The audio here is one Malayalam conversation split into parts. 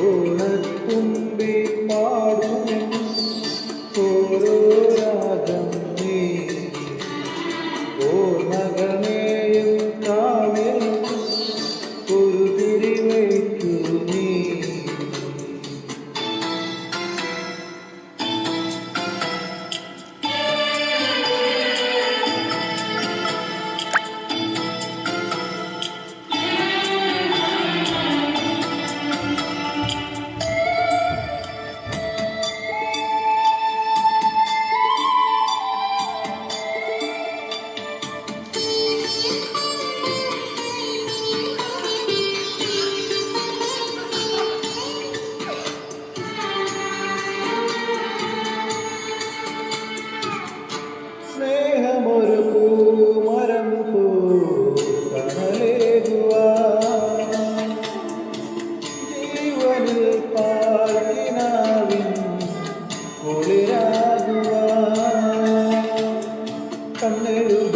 ഓണത്തുമ്പി പാടും. ഓരോ সামনে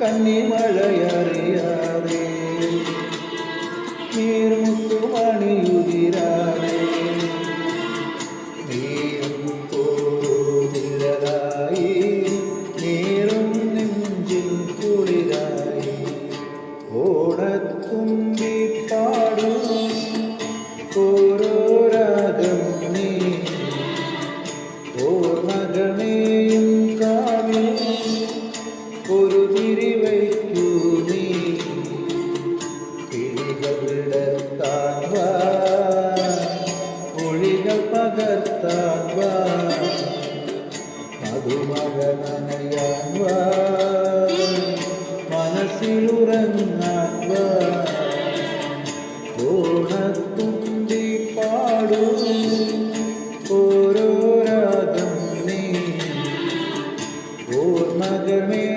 கன்னிமழை அறியாதே. ഓരോ രാഗം നീ ഓർമ്മകൾ